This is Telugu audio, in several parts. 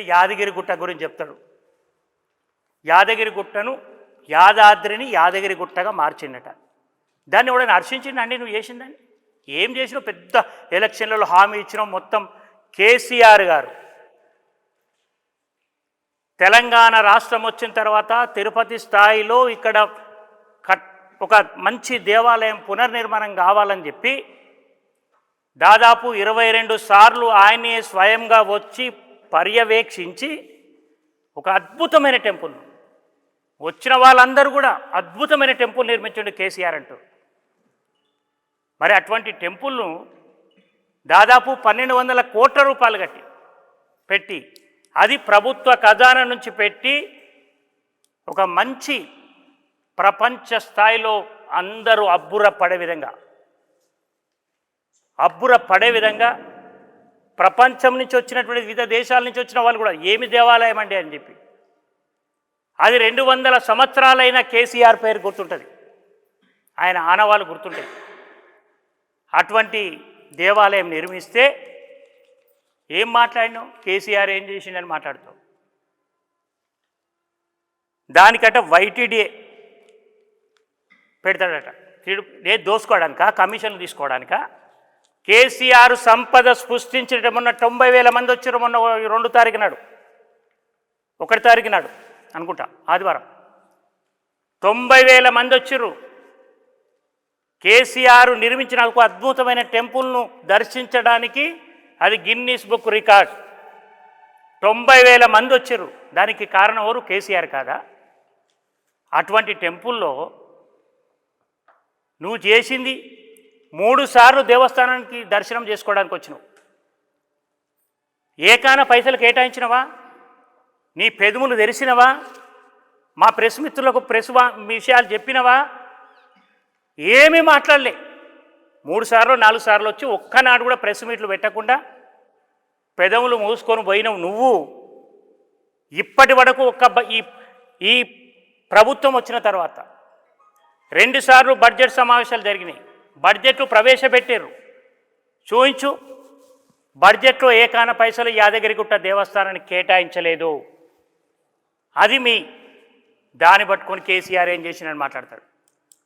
ఇంకా యాదగిరి గుట్ట గురించి చెప్తాడు. యాదగిరి గుట్టను యాదాద్రిని యాదగిరి గుట్టగా మార్చిండట. దాన్ని ఎవడైనా హర్షించిండండి? నువ్వు చేసిందని ఏం చేసినావు? పెద్ద ఎలక్షన్లలో హామీ ఇచ్చినావు మొత్తం కేసీఆర్ గారు. తెలంగాణ రాష్ట్రం వచ్చిన తర్వాత తిరుపతి స్థాయిలో ఇక్కడ కట్ ఒక మంచి దేవాలయం పునర్నిర్మాణం కావాలని చెప్పి దాదాపు ఇరవై రెండు సార్లు ఆయనే స్వయంగా వచ్చి పర్యవేక్షించి ఒక అద్భుతమైన టెంపుల్. వచ్చిన వాళ్ళందరూ కూడా అద్భుతమైన టెంపుల్ నిర్మించండి కేసీఆర్ అంటూ. మరి అటువంటి టెంపుల్ను దాదాపు పన్నెండు వందల కోట్ల రూపాయలు కట్టి పెట్టి అది ప్రభుత్వ ఖజానా నుంచి పెట్టి ఒక మంచి ప్రపంచ స్థాయిలో అందరూ అబ్బుర పడే విధంగా అబ్బుర పడే విధంగా ప్రపంచం నుంచి వచ్చినటువంటి వివిధ దేశాల నుంచి వచ్చిన వాళ్ళు కూడా ఏమి దేవాలయం అండి అని చెప్పి. అది రెండు వందల సంవత్సరాలైన కేసీఆర్ పేరు గుర్తుంటుంది. ఆయన ఆనవాళ్ళు గుర్తుంటాయి. అటువంటి దేవాలయం నిర్మిస్తే ఏం మాట్లాడినావు? కేసీఆర్ ఏం చేసిండని మాట్లాడుతావు. దానికట వైటీడీఏ పెడతాడట. తీడు ఏ కమిషన్లు తీసుకోవడానికా కేసీఆర్ సంపద సృష్టించడం మొన్న తొంభై వేల మంది వచ్చారు మొన్న రెండు తారీఖు నాడు. ఒకటి తారీఖు నాడు అనుకుంటా ఆదివారం. తొంభై వేల మంది వచ్చారు. కేసీఆర్ నిర్మించిన ఒక అద్భుతమైన టెంపుల్ను దర్శించడానికి అది గిన్నీస్ బుక్ రికార్డ్. తొంభై వేల మంది వచ్చారు. దానికి కారణం ఎవరు? కేసీఆర్ కాదా? అటువంటి టెంపుల్లో నువ్వు చేసింది మూడు సార్లు దేవస్థానానికి దర్శనం చేసుకోవడానికి వచ్చినావు. ఏకాన పైసలు కేటాయించినవా? నీ పెదములు తెరిచినవా మా ప్రెస్ మిత్రులకు ప్రెస్ వా- విషయాలు చెప్పినవా? ఏమీ మాట్లాడలే. మూడు సార్లు నాలుగు సార్లు వచ్చి ఒక్కనాడు కూడా ప్రెస్ మీట్లు పెట్టకుండా పెదవులు మూసుకొని పోయినవు నువ్వు. ఇప్పటి వరకు ఒక్క ఈ ఈ ప్రభుత్వం వచ్చిన తర్వాత రెండుసార్లు బడ్జెట్ సమావేశాలు జరిగినాయి. బడ్జెట్ ప్రవేశపెట్టారు చూయించు. బడ్జెట్లో ఏకాన పైసలు యాదగిరిగుట్ట దేవస్థానానికి కేటాయించలేదు. అది మీ దాన్ని పట్టుకొని కేసీఆర్ ఏం చేసినని మాట్లాడతాడు.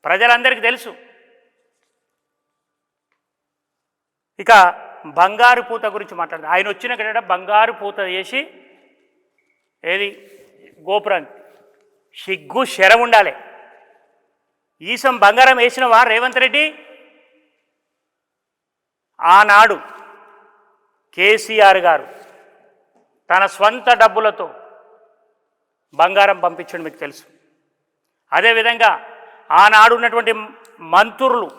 ప్రజలందరికీ తెలుసు. ఇక బంగారు పూత గురించి మాట్లాడతాడు. ఆయన వచ్చిన కడ బంగారు పూత చేసి ఏది? గోపురం. సిగ్గు శరం ఉండాలి. ఈసం బంగారం వేసినవా రేవంత్ రెడ్డి ఆనాడు కేసీఆర్ గారు తన స్వంత డబ్బులతో బంగారం పంపించడం మీకు తెలుసు. అదేవిధంగా ఆనాడు ఉన్నటువంటి మంత్రులు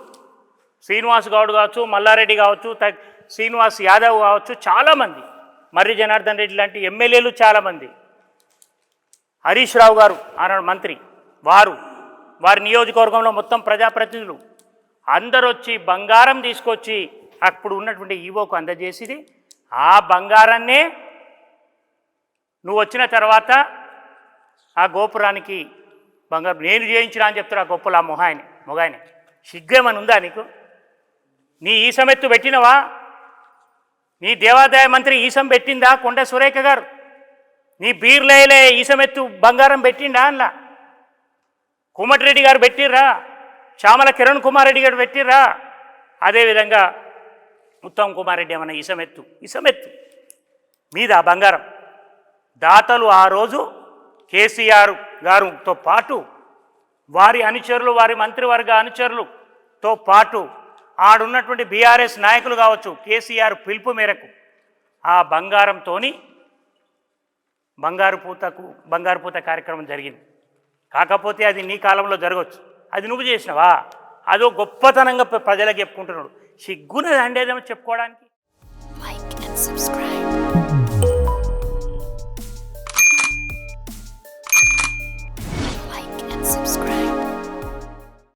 శ్రీనివాస్ గౌడ్ కావచ్చు మల్లారెడ్డి కావచ్చు త- శ్రీనివాస్ యాదవ్ కావచ్చు చాలామంది మర్రి జనార్దన్ రెడ్డి లాంటి ఎమ్మెల్యేలు చాలామంది. హరీష్ రావు గారు ఆనాడు మంత్రి వారు వారి నియోజకవర్గంలో మొత్తం ప్రజాప్రతినిధులు అందరూ వచ్చి బంగారం తీసుకొచ్చి అప్పుడు ఉన్నటువంటి ఈవోకు అందజేసింది ఆ బంగారాన్నే నువ్వు వచ్చిన తర్వాత ఆ గోపురానికి బంగారం నేను చేయించిన అని చెప్తారు ఆ గొప్పలు ఆ మొహాయిని మొగాయిని. సిగ్గేమని ఉందా నీకు? నీ ఈసమెత్తు పెట్టినవా? నీ దేవాదాయ మంత్రి ఈసం పెట్టిందా? కొండ సురేఖ గారు? నీ బీర్లేలే ఈసమెత్తు బంగారం పెట్టిండా అలా కోమటిరెడ్డి గారు పెట్టిర్రా? చామల కిరణ్ కుమార్ రెడ్డి గారు పెట్టిర్రా? అదేవిధంగా ఉత్తమ్ కుమార్ రెడ్డి ఏమన్నా ఇసమెత్తు? ఇసమెత్తు. మీద బంగారం. దాతలు ఆ రోజు కేసీఆర్ గారుతో పాటు వారి అనుచరులు వారి మంత్రివర్గ అనుచరులతో పాటు ఆడున్నటువంటి బీఆర్ఎస్ నాయకులు కావచ్చు కేసీఆర్ పిలుపు మేరకు ఆ బంగారంతోని బంగారు పూతకు బంగారు పూత కార్యక్రమం జరిగింది. కాకపోతే అది నీ కాలంలో జరగవచ్చు అది నువ్వు చేసినవా? అదో గొప్పతనంగా ప్రజలకు చెప్పుకుంటున్నాడు. సిగ్గున అండేదేమో చెప్పుకోవడానికి. Like and subscribe